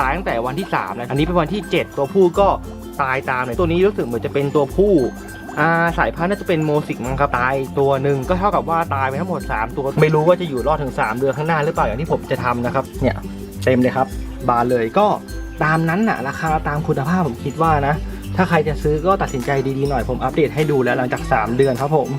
ตายตั้งแต่วันที่3นะอันนี้เป็นวันที่ 7 ตัวผู้ก็ตายตามเลยตัวนี้รู้สึกเหมือนจะเป็นตัวผู้อาสายพันธุ์น่าจะเป็นโมสิกมั้งครับตายตัวหนึ่งก็เท่ากับว่าตายไปทั้งหมด 3 ตัวไม่รู้ว่าจะอยู่รอดถึง 3 เดือนข้างหน้าหรือเปล่าอย่างที่ผมจะทำนะครับเนี่ยเต็มเลยครับ บานเลยก็ตามนั้นน่ะราคาตามคุณภาพผมคิดว่านะ ถ้าใครจะซื้อก็ตัดสินใจดีๆหน่อยผมอัปเดตให้ดูแล้วหลังจาก 3 เดือนครับผม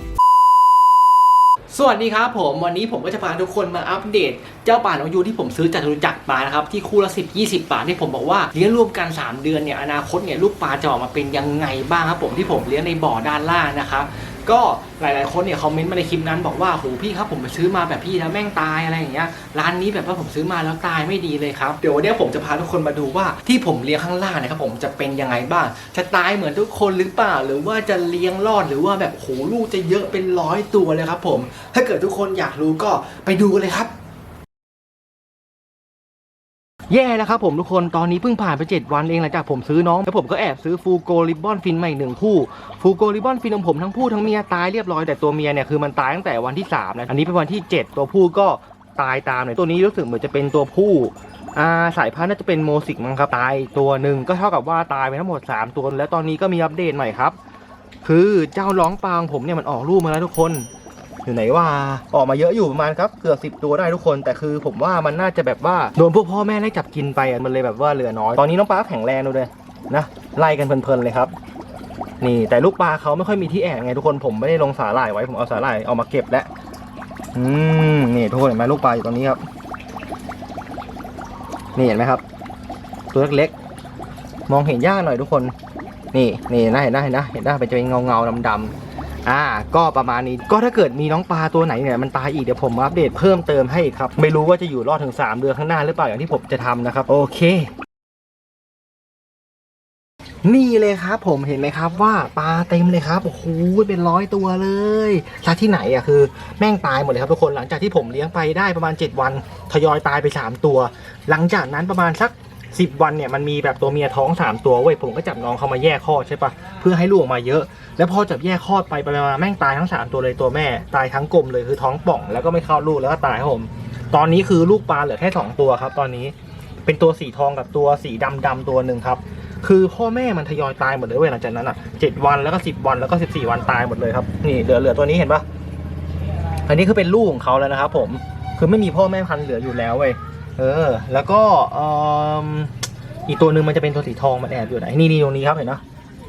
สวัสดีครับผมวันนี้ผมก็จะพาทุกคนมาอัปเดต เจ้าป่านกยูที่ผมซื้อจากจตุจักรมานะครับที่คู่ละ10 20 บาทที่ผมบอกว่าเลี้ยงรวมกัน 3 เดือนเนี่ยอนาคตเนี่ยลูกปลาจะออกมาเป็นยังไงบ้างครับผมที่ผมเลี้ยงในบ่อด้านล่างนะครับ ก็หลายๆคนเนี่ยคอมเมนต์มาในคลิปนั้นบอกว่าโหพี่ครับผมไปซื้อมาแบบพี่แล้วแม่งตายอะไรอย่างเงี้ยร้านนี้แบบว่าผมซื้อมาแล้วตายไม่ดีเลยครับเดี๋ยววันนี้ผมจะพาทุกคนมาดูว่าที่ผมเลี้ยงข้างล่างเนะครับผมจะเป็นยังไงบ้าง จะตายเหมือนทุกคนหรือเปล่า หรือว่าจะเลี้ยงรอดหรือว่าแบบโหลูกจะเยอะเป็นร้อยตัวเลยครับผม ถ้าเกิดทุกคนอยากรู้ก็ไปดูเลยครับ แย่แล้วครับผมทุกคนตอนนี้เพิ่งผ่านไป 7 วันเองหลังจากผมซื้อน้อง แล้วผมก็แอบซื้อฟูโกริบบอนฟินมาอีกหนึ่งคู่ฟูโกริบบอนฟินของผมทั้งผู้ทั้งเมียตายเรียบร้อยแต่ตัวเมียเนี่ยคือมันตายตั้งแต่วันที่3นะอันนี้เป็นวันที่ 7 ตัวผู้ก็ตายตามเลยตัวนี้รู้สึกเหมือนจะเป็นตัวผู้อาสายพันธุ์น่าจะเป็นโมสิกมั้งครับตายตัวหนึ่งก็เท่ากับว่าตายไปทั้งหมด 3 ตัว แล้วตอนนี้ก็มีอัปเดตใหม่ครับ คือเจ้าร้องปางผมเนี่ยมันออกลูกมาแล้วทุกคน อยู่ไหนว่าออกมาเยอะอยู่ประมาณครับเกือบสิบตัวได้ทุกคน แต่คือผมว่ามันน่าจะแบบว่าโดนพวกพ่อแม่ไล่จับกินไปอะมันเลยแบบว่าเหลือน้อย ตอนนี้น้องปลาแข็งแรงดูเลยนะไล่กันเพลินๆเลยครับนี่แต่ลูกปลาเขาไม่ค่อยมีที่แอบไงทุกคนผมไม่ได้ลงสาหร่ายไว้ผมเอาสาหร่ายเอามาเก็บแล้วอืมนี่ทุกคนเห็นไหมลูกปลาอยู่ตรงนี้ครับ นี่เห็นไหมครับ ตัวเล็กๆมองเห็นยากหน่อยทุกคน นี่นี่นะเห็นนะเห็นนะเห็นนะเป็นจะเป็นเงาเงาดำดำๆ อ่า ก็ประมาณนี้ก็ถ้าเกิดมีน้องปลาตัวไหนเนี่ยมันตายอีกเดี๋ยวผมอัปเดตเพิ่มเติมให้ครับไม่รู้ว่าจะอยู่รอดถึง3เดือนข้างหน้าหรือเปล่าอย่างที่ผมจะทำนะครับโอเคนี่เลยครับผมเห็นไหมครับว่าปลาเต็มเลยครับโอ้โหเป็นร้อยตัวเลยซาที่ไหนอะคือ แม่งตายหมดเลยครับทุกคนหลังจากที่ผมเลี้ยงไปได้ประมาณ 7 วันทยอยตายไป 3 ตัว หลังจากนั้นประมาณสัก 10วันเนี่ยมันมีแบบตัวเมียท้อง3ตัวเว้ยผมก็จับน้องเขามาแยกคลอดใช่ปะเพื่อให้ลูกออกมาเยอะ แล้วพอจับแยกคลอดไปไปมาแม่งตายทั้ง3ตัวเลยตัวแม่ตายทั้งกลมเลยคือท้องป่องแล้วก็ไม่เข้าลูกแล้วก็ตายครับผมตอนนี้คือลูกปลาเหลือแค่2ตัวครับ ตอนนี้เป็นตัวสีทองกับตัวสีดำดำตัวหนึ่งครับ คือพ่อแม่มันทยอยตายหมดเลยเว้ยหลังจากนั้นอะเจ็ดวันแล้วก็สิบวันแล้วก็สิบสี่วันตายหมดเลยครับนี่เหลือเหลือตัวนี้เห็นปะอันนี้คือเป็นลูกของเขาแล้วนะครับผมคือไม่มีพ่อแม่พันธุ์เหลืออยู่แล้วเว้ย เออ แล้วก็อีกตัวหนึ่งมันจะเป็นตัวสีทองมันแอบอยู่ไหนนี่นี่ตรงนี้ครับเห็นนะ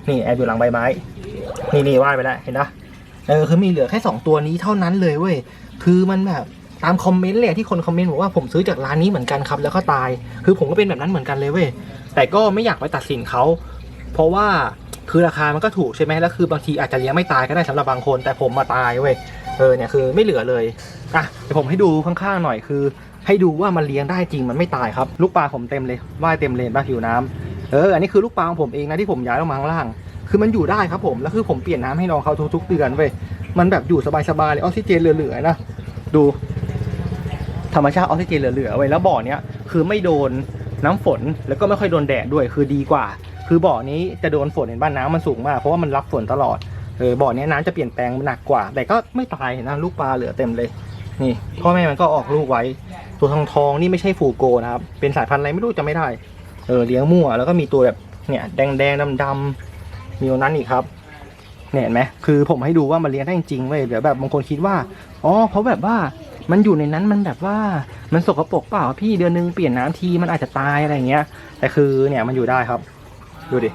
นี่แอบอยู่หลังใบไม้ นี่นี่ว่ายไปแล้วเห็นนะเออคือมีเหลือแค่สองตัวนี้เท่านั้นเลยเว้ยคือมันแบบตามคอมเมนต์เลยที่คนคอมเมนต์บอกว่าผมซื้อจากร้านนี้เหมือนกันครับแล้วก็ตาย คือผมก็เป็นแบบนั้นเหมือนกันเลยเว้ยแต่ก็ไม่อยากไปตัดสินเขาเพราะว่าคือราคามันก็ถูกใช่ไหมแล้วคือบางทีอาจจะเลี้ยงไม่ตายก็ได้สำหรับบางคน แต่ผมมาตายเว้ยเออเนี่ยคือไม่เหลือเลยอะเดี๋ยวผมให้ดูข้างๆหน่อยคือ ให้ดูว่ามันเลี้ยงได้จริงมันไม่ตายครับ ลูกปลาผมเต็มเลยว่ายเต็มเลนบ้าหิวน้ำเอออันนี้คือลูกปลาของผมเองนะที่ผมย้ายลงมาข้างล่าง คือมันอยู่ได้ครับผมแล้วคือผมเปลี่ยนน้ำให้น้องเขาทุกๆเดือนเว้ยมันแบบอยู่สบายๆเลยออกซิเจนเหลือๆนะดู ธรรมชาติออกซิเจนเหลือๆไว้แล้วบ่อเนี้ยคือไม่โดนน้ำฝนแล้วก็ไม่ค่อยโดนแดดด้วยคือดีกว่า คือบ่อนี้จะโดนฝนเห็นบ้านน้ำมันสูงมากเพราะว่ามันรับฝนตลอดเออบ่อเนี้ยน้ำจะเปลี่ยนแปลงหนักกว่า แต่ก็ไม่ตายนนะลูกปลาเหลือเต็มเลย นี่พ่อแม่มันก็ออกลูกไว้ ตัวทองทองนี่ไม่ใช่ฟูโกนะครับ เป็นสายพันธุ์อะไรไม่รู้จะไม่ได้ เออเลี้ยงมั่ว แล้วก็มีตัวแบบเนี่ยแดงแดงดำดำมีตัวนั้นอีกครับเนี่ยเห็นไหมคือผมให้ดูว่ามันเลี้ยงได้จริงๆเว้ยเดี๋ยวแบบบางคนคิดว่าอ๋อเพราะแบบว่ามันอยู่ในนั้นมันแบบว่ามันสกปรกเปล่าพี่เดือนนึงเปลี่ยนน้ำทีมันอาจจะตายอะไรอย่างเงี้ย แต่คือเนี่ยมันอยู่ได้ครับ ดูดิ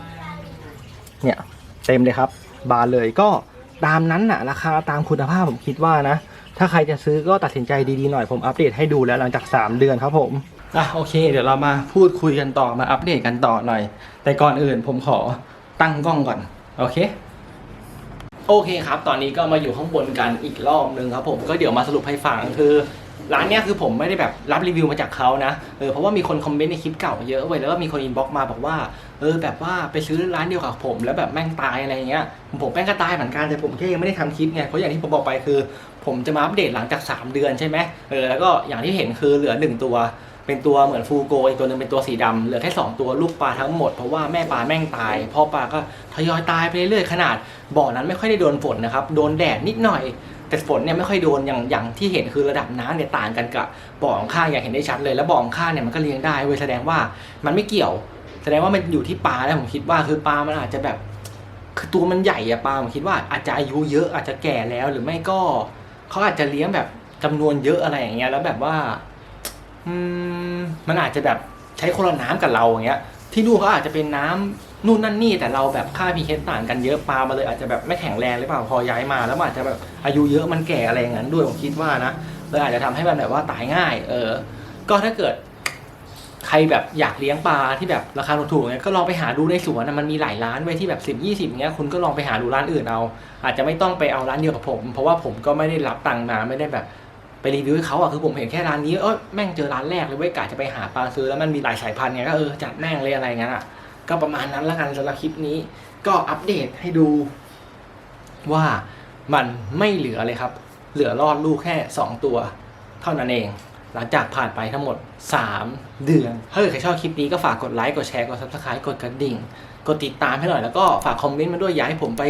เนี่ยเต็มเลยครับ บานเลยก็ตามนั้นน่ะ ราคาตามคุณภาพผมคิดว่านะ ถ้าใครจะซื้อก็ตัดสินใจดีๆหน่อยผมอัปเดตให้ดูแล้วหลังจาก 3 เดือนครับผมอะโอเค เดี๋ยวเรามาพูดคุยกันต่อมาอัปเดตกันต่อหน่อย แต่ก่อนอื่นผมขอตั้งกล้องก่อน โอเคโอเคครับ ตอนนี้ก็มาอยู่ข้างบนกันอีกรอบนึงครับผมก็เดี๋ยวมาสรุปให้ฟังคือร้านเนี้ยคือผมไม่ได้แบบรับรีวิวมาจากเขานะเออเพราะว่ามีคนคอมเมนต์ในคลิปเก่าเยอะเว้ยแล้วก็มีคนอินบ็อกซ์มาบอกว่าเออแบบว่าไปซื้อร้านเดียวกับผม แล้วแบบแม่งตายอะไรเงี้ยผมแม่งก็ตายเหมือนกันแต่ผมแค่ยังไม่ได้ทำคลิปไงเพราะอย่างที่ผมบอกไปคือ ผมจะมาอัปเดตหลังจาก 3 เดือนใช่ไหมเออแล้วก็อย่างที่เห็นคือเหลือ 1 ตัว เป็นตัวเหมือนฟูโกอีกตัวหนึงเป็นตัวสีดำเหลือแค่ 2 ตัวลูกปลาทั้งหมด เพราะว่าแม่ปลาแม่งตายพ่อปลาก็ทยอยตายไปเรื่อยๆขนาดบ่อนั้นไม่ค่อยได้โดนฝนนะครับโดนแดดนิดหน่อยแต่ฝนเนี่ยไม่ค่อยโดนอย่างอย่างที่เห็นคือระดับน้ำเนี่ยต่างกันกับบ่อของข้างอย่างเห็นได้ชัดเลยแล้วบ่อของข้างเนี่ยมันก็เลี้ยงได้เว้ยแสดงว่ามันไม่เกี่ยว แสดงว่ามันอยู่ที่ปลาแล้วผมคิดว่าคือปลามันอาจจะแบบ คือตัวมันใหญ่อะปลาผมคิดว่าอาจจะอายุเยอะอาจจะแก่แล้วหรือไม่ก็ เขาอาจจะเลี้ยงแบบจำนวนเยอะอะไรอย่างเงี้ยแล้วแบบว่า อืมมันอาจจะแบบใช้คนละน้ำกับเราอย่างเงี้ย ที่นู่นเขาอาจจะเป็นน้ำนู่นนั่นนี่แต่เราแบบค่าพีเคต่างกันเยอะปลามาเลยอาจจะแบบไม่แข็งแรงหรือเปล่าพอย้ายมา แล้วอาจจะแบบอายุเยอะมันแก่อะไรอย่างนั้นด้วยผมคิดว่านะเลยอาจจะทำให้มันแบบว่าตายง่าย เออ ก็ถ้าเกิด ใครแบบอยากเลี้ยงปลาที่แบบราคาถูกๆเนี่ยก็ลองไปหาดูในสวนนะมันมีหลายร้านไว้ที่แบบสิบยี่สิบเงี้ยคุณก็ลองไปหาดูร้านอื่นเอา อาจจะไม่ต้องไปเอาร้านเดียวกับผม เพราะว่าผมก็ไม่ได้รับตังค์มาไม่ได้แบบไปรีวิวให้เขาอะคือผมเห็นแค่ร้านนี้เออแม่งเจอร้านแรกเลยเว้ยกะจะไปหาปลาซื้อแล้วมันมีหลายสายพันธุ์ไงก็เออจัดแม่งเลยอะไรเงี้ยอะก็ประมาณนั้นแล้วกันสำหรับคลิปนี้ ก็อัปเดตให้ดู ว่ามันไม่เหลือเลยครับ เหลือรอดลูกแค่ 2 ตัว เท่านั้นเอง หลังจากผ่านไปทั้งหมด 3 เดือน ถ้าเกิดใครชอบคลิปนี้ก็ฝากกดไลค์กดแชร์กด subscribe กดกระดิ่ง กดติดตามให้หน่อยแล้วก็ฝากคอมเมนต์มาด้วยอยากให้ผมไป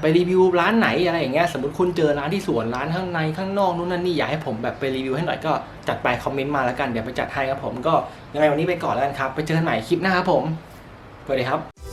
ไปรีวิวร้านไหนอะไรอย่างเงี้ยสมมติคุณเจอร้านที่สวนร้านข้างในข้างนอกนู่นนั่นนี่อยากให้ผมแบบไปรีวิวให้หน่อยก็จัดไปคอมเมนต์มาแล้วกันเดี๋ยวไปจัดให้ครับผมก็ยังไงวันนี้ไปก่อนแล้วกันครับ ไปเจอกันใหม่คลิปหน้าครับผมสวัสดีครับ